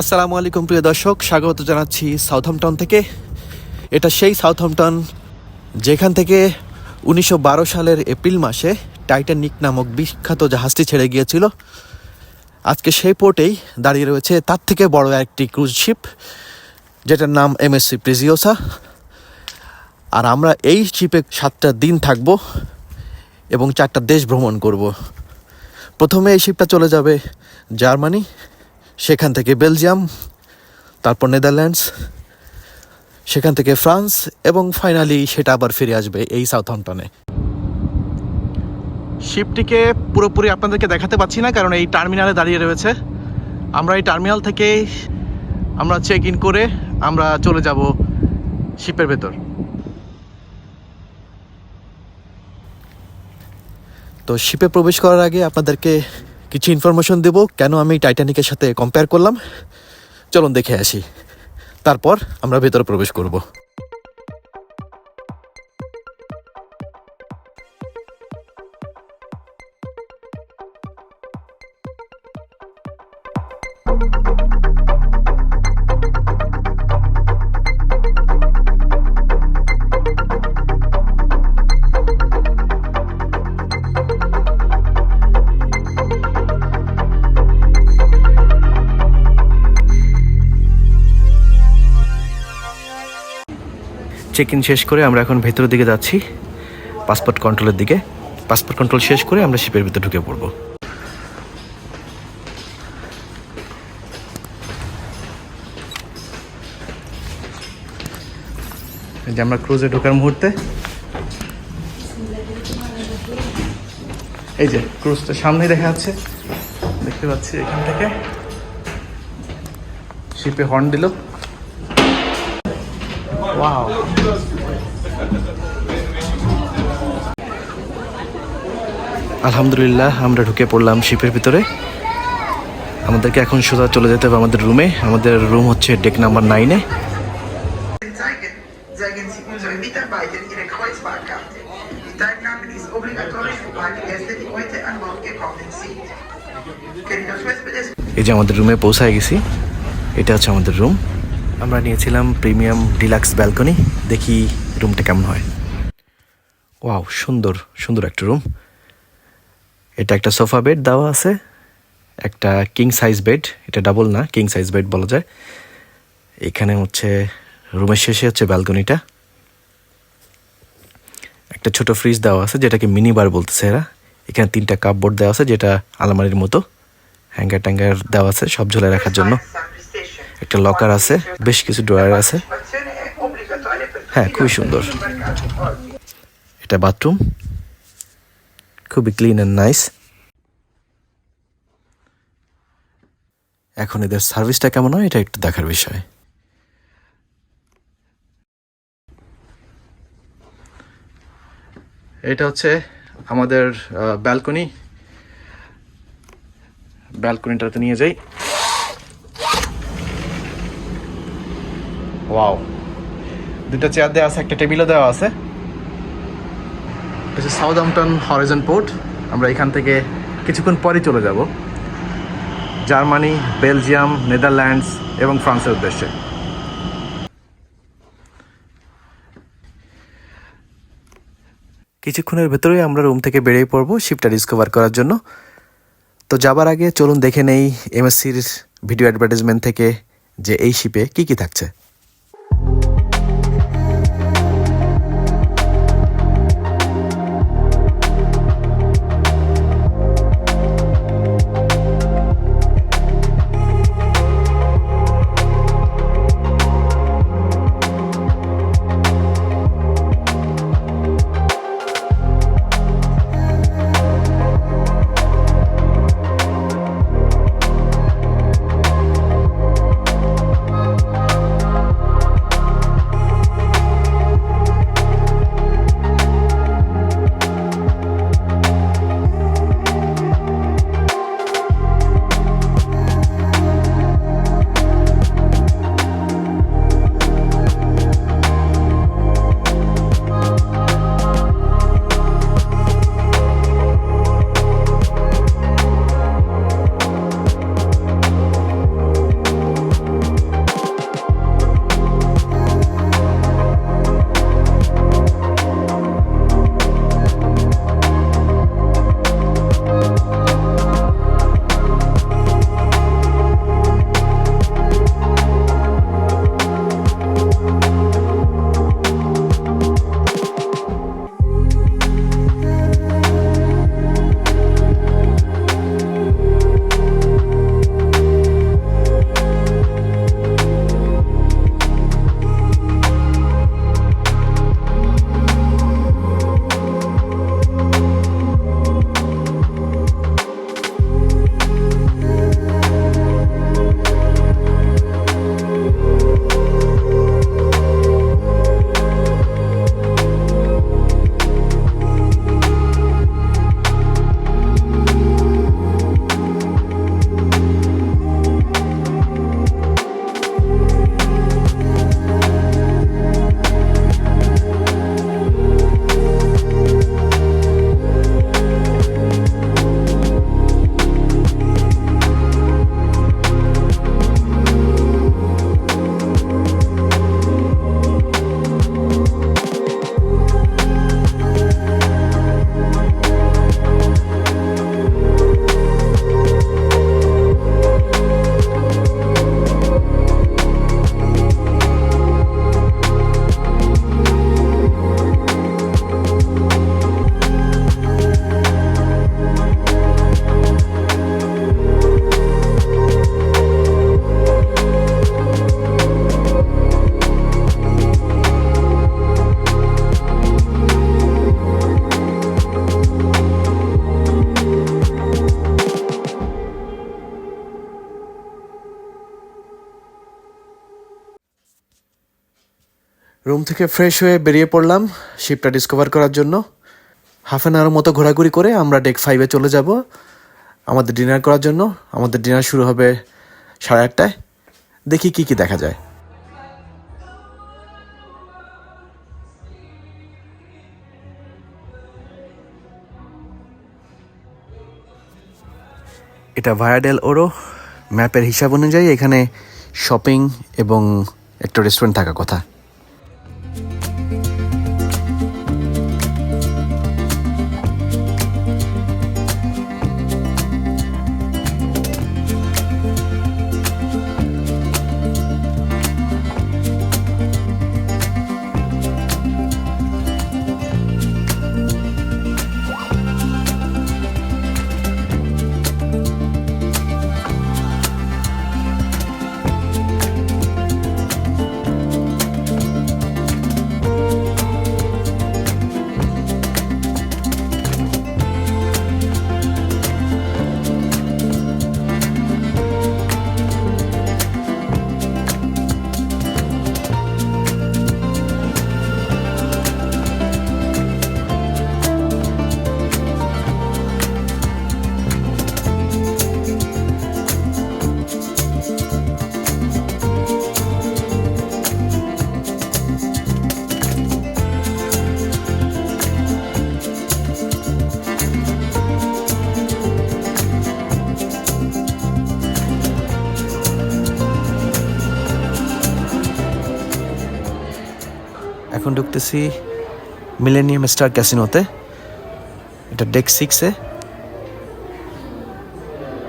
আসসালামু আলাইকুম, প্রিয় দর্শক। স্বাগত জানাচ্ছি সাউথহ্যাম্পটন থেকে। এটা সেই সাউথহ্যাম্পটন যেখান থেকে উনিশশো বারো সালের এপ্রিল মাসে টাইটানিক নামক বিখ্যাত জাহাজটি ছেড়ে গিয়েছিল। আজকে সেই পোর্টেই দাঁড়িয়ে রয়েছে তার থেকে বড় একটি ক্রুজ শিপ, যেটার নাম এমএসসি প্রিজিওসা। আর আমরা এই শিপে সাতটা দিন থাকব এবং চারটা দেশ ভ্রমণ করব। প্রথমে এই শিপটা চলে যাবে জার্মানি সেখান থেকে বেলজিয়াম তারপর নেদারল্যান্ডস সেখান থেকে ফ্রান্স এবং ফাইনালি সেটা আবার ফিরে আসবে এই সাউথহ্যাম্পটনে শিপটিকে পুরোপুরি আপনাদেরকে দেখাতে পাচ্ছি না কারণ এই টার্মিনালে দাঁড়িয়ে রয়েছে। আমরা এই টার্মিনাল থেকে আমরা চেক ইন করে আমরা চলে যাব শিপের ভেতর। তো শিপে প্রবেশ করার আগে আপনাদেরকে কিছু ইনফরমেশন দেব, কেন আমি টাইটানিকের সাথে কম্পেয়ার করলাম? চলুন দেখে আসি। তারপর আমরা ভেতরে প্রবেশ করব। চেক ইন শেষ করে আমরা এখন ভেতরের দিকে যাচ্ছি। পাসপোর্ট কন্ট্রোলের দিকে। পাসপোর্ট কন্ট্রোল শেষ করে আমরা শিপের ভিতরে ঢুকে পড়ব। যে আমরা ক্রুজে ঢোকার মুহূর্তে। এই যে ক্রুজটা সামনেই দেখা যাচ্ছে। দেখতে পাচ্ছি এখান থেকে। শিপে হর্ন দিল। ওয়াও আলহামদুলিল্লাহ আমরা ঢুকে পড়লাম শিপের ভিতরে আমাদেরকে এখন সোজা চলে যেতে হবে আমাদের রুমে আমাদের রুম হচ্ছে ডেক নাম্বার নাইনে এই যে আমাদের রুমে পৌঁছায় গেছি এটা হচ্ছে আমাদের রুম আমরা নিয়েছিলাম প্রিমিয়াম ডিলাক্স ব্যালকনি। দেখি রুমটা কেমন হয়। ওয়াও, সুন্দর সুন্দর একটা রুম। এটা একটা সোফা বেড দেওয়া আছে। একটা কিং সাইজ বেড এটা ডাবল না কিং সাইজ বেড বলা যায়। এখানে হচ্ছে, রুমের শেষে হচ্ছে ব্যালকনিটা। একটা ছোট ফ্রিজ দেওয়া আছে, যেটাকে মিনি বার বলতেছে এরা। এখানে তিনটা কাপবোর্ড দেওয়া আছে, যেটা আলমারির মতো। হ্যাঙ্গার ট্যাঙ্গার দেওয়া আছে, সব ঝোলে রাখার জন্য। একটা লকার আছে, বেশ কিছু ড্রয়ার আছে। হ্যাঁ খুবই সুন্দর। এটা বাথরুম খুবই ক্লিন অ্যান্ড নাইস এখন এদের সার্ভিসটা কেমন হয়, এটা একটু দেখার বিষয়। এটা হচ্ছে আমাদের ব্যালকনি ব্যালকনিটাতে নিয়ে যাই। ওয়াও দুটো চেয়ার দেওয়া আছে, একটা টেবিলও দেওয়া আছে। হচ্ছে সাউদাম্পটন হরিজন পোর্ট আমরা এখান থেকে কিছুক্ষণ পরই চলে যাব। জার্মানি, বেলজিয়াম, নেদারল্যান্ডস এবং ফ্রান্সের উদ্দেশ্যে। কিছুক্ষণের ভেতরেই আমরা রুম থেকে বেরিয়ে পড়ব শিপটা ডিসকভার করার জন্য। তো যাবার আগে চলুন দেখে নেই এমএসসির ভিডিও অ্যাডভার্টাইজমেন্ট থেকে যে এই শিপে কি কি থাকছে। থেকে ফ্রেশ হয়ে বেরিয়ে পড়লাম শিপটা ডিসকভার করার জন্য। হাফ অ্যান আওয়ার মতো ঘোরাঘুরি করে আমরা ডেক ফাইভে চলে যাব, আমাদের ডিনার করার জন্য। আমাদের ডিনার শুরু হবে সাড়ে আটটায়। দেখি কি কি দেখা যায়। এটা ভায়াডেল ওরো ম্যাপের হিসাব অনুযায়ী এখানে শপিং এবং একটা রেস্টুরেন্ট থাকার কথা। এখন ঢুকতেছি মিলেনিয়াম স্টার ক্যাসিনোতে এটা ডেক সিক্সে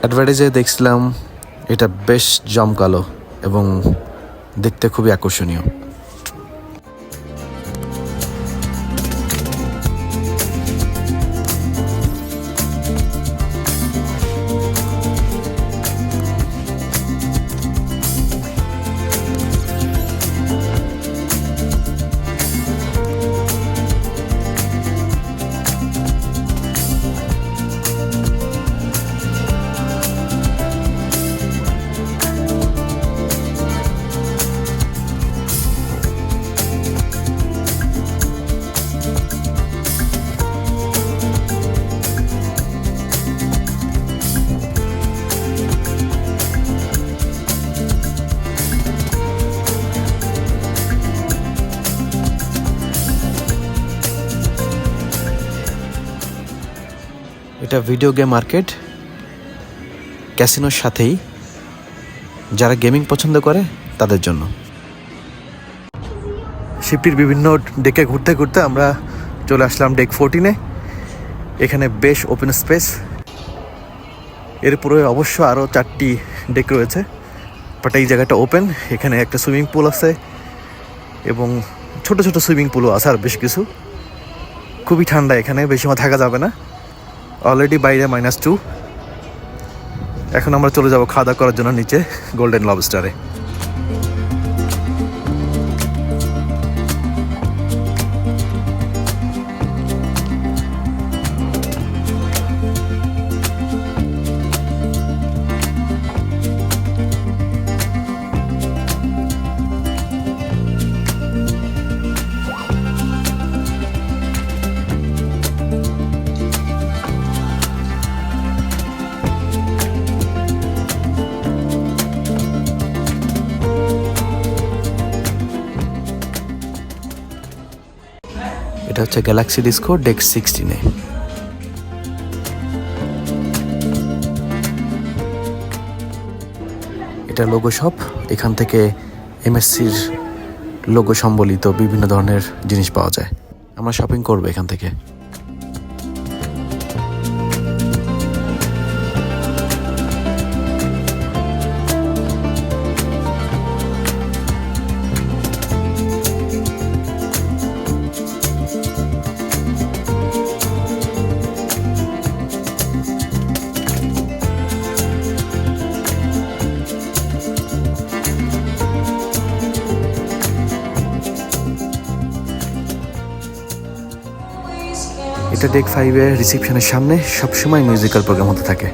অ্যাডভার্টাইজে দেখছিলাম, এটা বেশ জমকালো এবং দেখতে খুবই আকর্ষণীয়। এটা ভিডিও গেম মার্কেট ক্যাসিনোর সাথেই যারা গেমিং পছন্দ করে, তাদের জন্য। শিপটির বিভিন্ন ডেকে ঘুরতে ঘুরতে আমরা চলে আসলাম ডেক ফোরটিনে এখানে বেশ ওপেন স্পেস এরপরে অবশ্য আরও চারটি ডেক রয়েছে বাট এই জায়গাটা ওপেন এখানে একটা সুইমিং পুল আছে এবং ছোট ছোট সুইমিং পুলও আছে আর বেশ কিছু। খুবই ঠান্ডা এখানে, বেশি সময় থাকা যাবে না। অলরেডি বাইরে মাইনাস টু এখন আমরা চলে যাব খাওয়া দাওয়া করার জন্য নিচে গোল্ডেন লবস্টারে এটা হচ্ছে গ্যালাক্সি ডিসকো ডেক্স সিক্সটিনে এটা লোগো শপ এখান থেকে এমএসসির লোগো সম্বলিত বিভিন্ন ধরনের জিনিস পাওয়া যায়। আমরা শপিং করব এখান থেকে। এটা ডেক ফাইভের রিসেপশনের সামনে সবসময় মিউজিক্যাল প্রোগ্রাম হতে থাকে।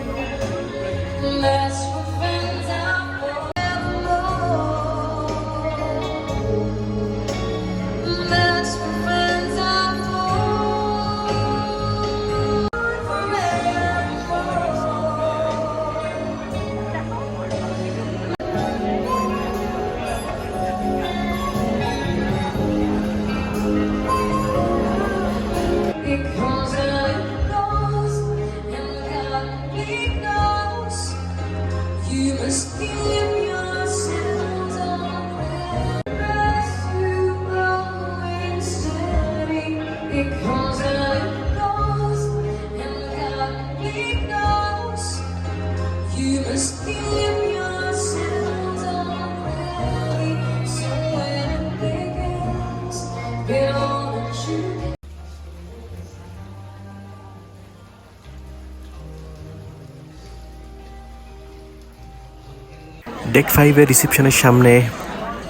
ডেক ফাইভের রিসেপশনের সামনে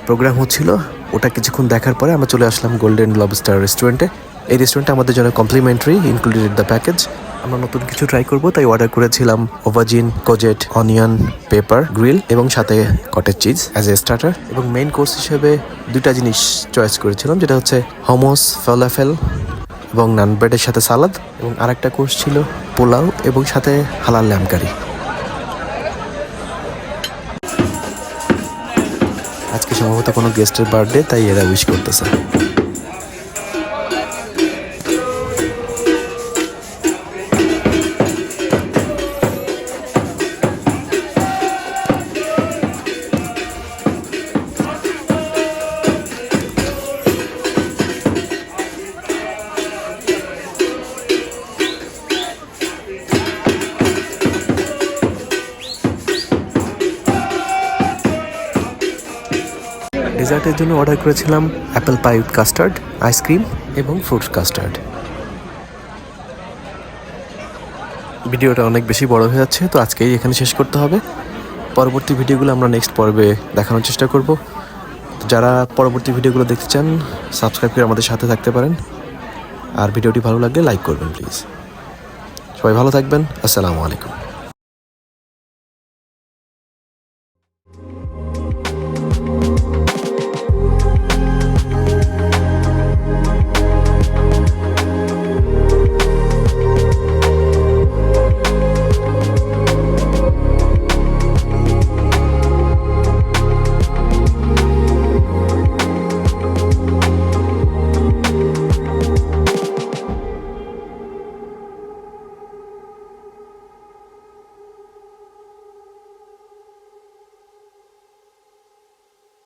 প্রোগ্রাম হচ্ছিল। ওটা কিছুক্ষণ দেখার পরে আমরা চলে আসলাম গোল্ডেন লবস্টার রেস্টুরেন্টে এই রেস্টুরেন্টে আমাদের জন্য কমপ্লিমেন্টারি ইনক্লুডেড দ্য প্যাকেজ আমরা নতুন কিছু ট্রাই করব, তাই অর্ডার করেছিলাম aubergine courgette onion pepper grill এবং সাথে cottage cheese as a starter এবং মেইন কোর্স হিসেবে দুটা জিনিস চয়েস করেছিলাম, যেটা হচ্ছে হোমোস ফলাফেল এবং নান ব্রেডের সাথে সালাদ এবং আরেকটা কোর্স ছিল পোলাও এবং সাথে হালাল ল্যাম্প কারি সম্ভবত কোনো গেস্টের বার্থডে তাই এরা উইশ করতেছে। ডেজার্টের জন্য অর্ডার করেছিলাম apple pie with custard, ice cream এবং ফ্রুটস কাস্টার্ড। ভিডিওটা অনেক বেশি বড় হয়ে যাচ্ছে, তো আজকেই এখানে শেষ করতে হবে। পরবর্তী ভিডিওগুলো আমরা নেক্সট পর্বে দেখানোর চেষ্টা করব। যারা পরবর্তী ভিডিওগুলো দেখতে চান, সাবস্ক্রাইব করে আমাদের সাথে থাকতে পারেন। আর ভিডিওটি ভালো লাগলে লাইক করবেন, প্লিজ। সবাই ভালো থাকবেন। আসসালামু আলাইকুম।